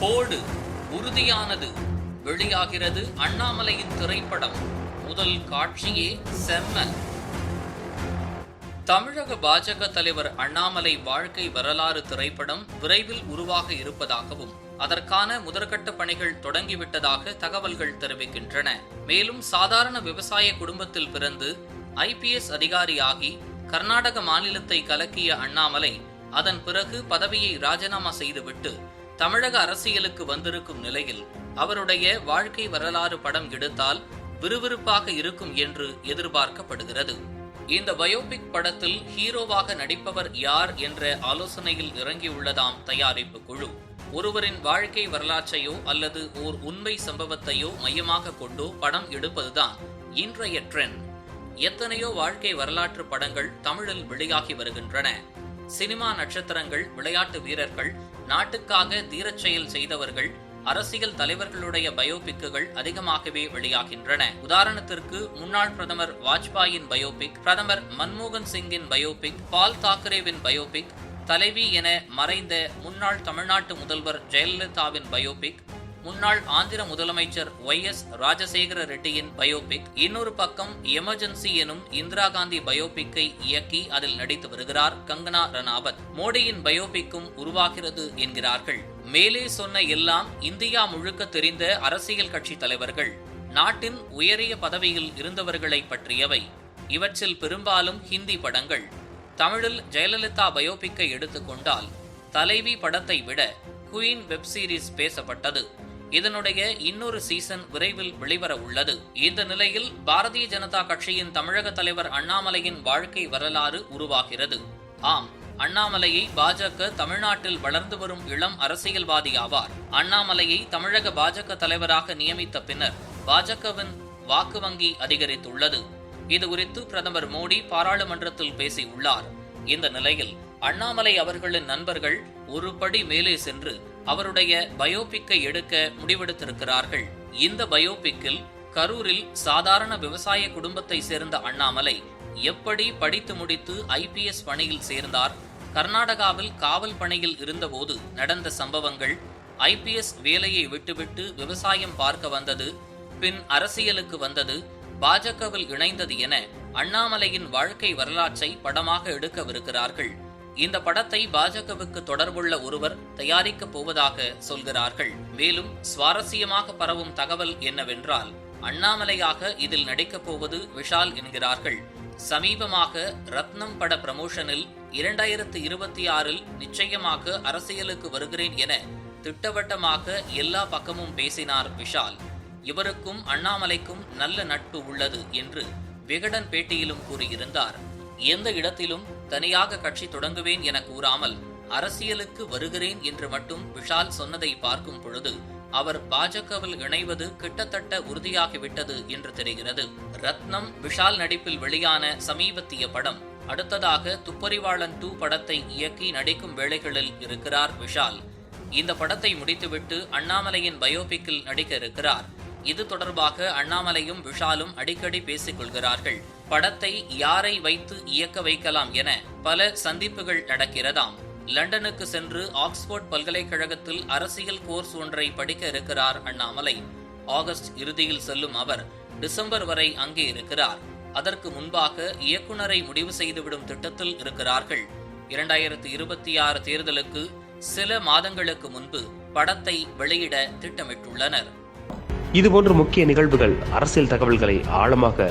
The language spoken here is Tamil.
போடு உறுதியானது. வெளியாகிறது அண்ணாமலையின் திரைப்படம். முதல் காட்சியே செம்ம தமிழக பாஜக தலைவர் அண்ணாமலை வாழ்க்கை வரலாறு திரைப்படம் விரைவில் உருவாக இருப்பதாகவும் அதற்கான முதற்கட்ட பணிகள் தொடங்கிவிட்டதாக தகவல்கள் தெரிவிக்கின்றன. மேலும் சாதாரண விவசாய குடும்பத்தில் பிறந்து ஐபிஎஸ் அதிகாரியாகி கர்நாடக மாநிலத்தை கலக்கிய அண்ணாமலை அதன் பிறகு பதவியை ராஜினாமா செய்துவிட்டு தமிழக அரசியலுக்கு வந்திருக்கும் நிலையில் அவருடைய வாழ்க்கை வரலாறு படம் எடுத்தால் விறுவிறுப்பாக இருக்கும் என்று எதிர்பார்க்கப்படுகிறது. இந்த பயோபிக் படத்தில் ஹீரோவாக நடிப்பவர் யார் என்ற ஆலோசனையில் இறங்கியுள்ளதாம் தயாரிப்பு குழு. ஒருவரின் வாழ்க்கை வரலாற்றையோ அல்லது ஓர் உண்மை சம்பவத்தையோ மையமாக கொண்டோ படம் எடுப்பதுதான் இன்றைய ட்ரெண்ட் எத்தனையோ வாழ்க்கை வரலாற்று படங்கள் தமிழில் வெளியாகி வருகின்றன. சினிமா நட்சத்திரங்கள் விளையாட்டு வீரர்கள் நாட்டுக்காக தீரச் செயல் செய்தவர்கள் அரசியல் தலைவர்களுடைய பயோபிக்குகள் அதிகமாகவே வெளியாகின்றன. உதாரணத்திற்கு முன்னாள் பிரதமர் வாஜ்பாயின் பயோபிக் பிரதமர் மன்மோகன் சிங்கின் பயோபிக் பால் தாக்கரேவின் பயோபிக் தலைவி என மறைந்த முன்னாள் தமிழ்நாட்டு முதல்வர் ஜெயலலிதாவின் பயோபிக் முன்னாள் ஆந்திர முதலமைச்சர் ஒய் எஸ் ராஜசேகர ரெட்டியின் பயோபிக் இன்னொரு பக்கம் எமர்ஜென்சி எனும் இந்திரா காந்தி பயோபிக்கை இயக்கி அதில் நடித்து வருகிறார் கங்கனா ரனாவத் மோடியின் பயோபிக்கும் உருவாகிறது என்கிறார்கள். மேலே சொன்ன எல்லாம் இந்தியா முழுக்க தெரிந்த அரசியல் கட்சி தலைவர்கள். நாட்டின் உயரிய பதவியில் இருந்தவர்களை பற்றியவை. இவற்றில் பெரும்பாலும் ஹிந்தி படங்கள். தமிழில் ஜெயலலிதா பயோபிக்கை எடுத்துக்கொண்டால் தலைவி படத்தை விட குயின் வெப் சீரிஸ் பேசப்பட்டது. இதனுடைய இன்னொரு சீசன் விரைவில் வெளிவர உள்ளது. இந்த நிலையில் பாரதிய ஜனதா கட்சியின் தமிழக தலைவர் அண்ணாமலையின் வாழ்க்கை வரலாறு உருவாகிறது. ஆம் அண்ணாமலையை பாஜக தமிழ்நாட்டில் வளர்ந்து வரும் இளம் அரசியல்வாதி ஆவார். அண்ணாமலையை தமிழக பாஜக தலைவராக நியமித்த பின்னர் பாஜகவின் வாக்கு வங்கி அதிகரித்துள்ளது. இது குறித்து பிரதமர் மோடி பாராளுமன்றத்தில் பேசியுள்ளார். இந்த நிலையில் அண்ணாமலை அவர்களின் நண்பர்கள் ஒரு படி மேலே சென்று அவருடைய பயோபிக்கை எடுக்க முடிவெடுத்திருக்கிறார்கள். இந்த பயோபிக்கில் கரூரில் சாதாரண விவசாய குடும்பத்தை சேர்ந்த அண்ணாமலை எப்படி படித்து முடித்து ஐபிஎஸ் பணியில் சேர்ந்தார் கர்நாடகாவில் காவல் பணியில் இருந்தபோது நடந்த சம்பவங்கள் ஐபிஎஸ் வேலையை விட்டுவிட்டு விவசாயம் பார்க்க வந்தது பின் அரசியலுக்கு வந்தது பாஜகவில் இணைந்தது என அண்ணாமலையின் வாழ்க்கை வரலாற்றை படமாக எடுக்கவிருக்கிறார்கள். இந்த படத்தை பாஜகவுக்கு தொடர்புள்ள ஒருவர் தயாரிக்கப் போவதாக சொல்கிறார்கள். மேலும் சுவாரஸ்யமாக பரவும் தகவல் என்னவென்றால் அண்ணாமலையாக இதில் நடிக்கப் போவது விஷால் என்கிறார்கள். சமீபமாக ரத்னம் பட பிரமோஷனில் இரண்டாயிரத்து இருபத்தி ஆறில் நிச்சயமாக அரசியலுக்கு வருகிறேன் என திட்டவட்டமாக எல்லா பக்கமும் பேசினார் விஷால். இவருக்கும் அண்ணாமலைக்கும் நல்ல நட்பு உள்ளது என்று விகடன் பேட்டியிலும் கூறியிருந்தார். எந்த இடத்திலும் தனியாக கட்சி தொடங்குவேன் என கூறாமல் அரசியலுக்கு வருகிறேன் என்று மட்டும் விஷால் சொன்னதை பார்க்கும் பொழுது அவர் பாஜகவில் இணைவது கிட்டத்தட்ட உறுதியாகிவிட்டது என்று தெரிகிறது. ரத்னம் விஷால் நடிப்பில் வெளியான சமீபத்திய படம் அடுத்ததாக துப்பறிவாளன் டூ படத்தை இயக்கி நடிக்கும் வேளைகளில் இருக்கிறார் விஷால். இந்த படத்தை முடித்துவிட்டு அண்ணாமலையின் பயோபிக்கில் நடிக்க இருக்கிறார். இது தொடர்பாக அண்ணாமலையும் விஷாலும் அடிக்கடி பேசிக் கொள்கிறார்கள். படத்தை யாரை வைத்து இயக்க வைக்கலாம் என பல சந்திப்புகள் நடக்கிறதாம். லண்டனுக்கு சென்று ஆக்ஸ்போர்ட் பல்கலைக்கழகத்தில் அரசியல் கோர்ஸ் ஒன்றை படிக்க இருக்கிறார் அண்ணாமலை. ஆகஸ்ட் இறுதியில் செல்லும் அவர் டிசம்பர் வரை அங்கே இருக்கிறார். அதற்கு முன்பாக இயக்குனரை முடிவு செய்துவிடும் திட்டத்தில் இருக்கிறார்கள். இரண்டாயிரத்தி இருபத்தி ஆறு தேர்தலுக்கு சில மாதங்களுக்கு முன்பு படத்தை வெளியிட திட்டமிட்டுள்ளனர். இதுபோன்ற முக்கிய நிகழ்வுகள் அரசியல் தகவல்களை ஆழமாக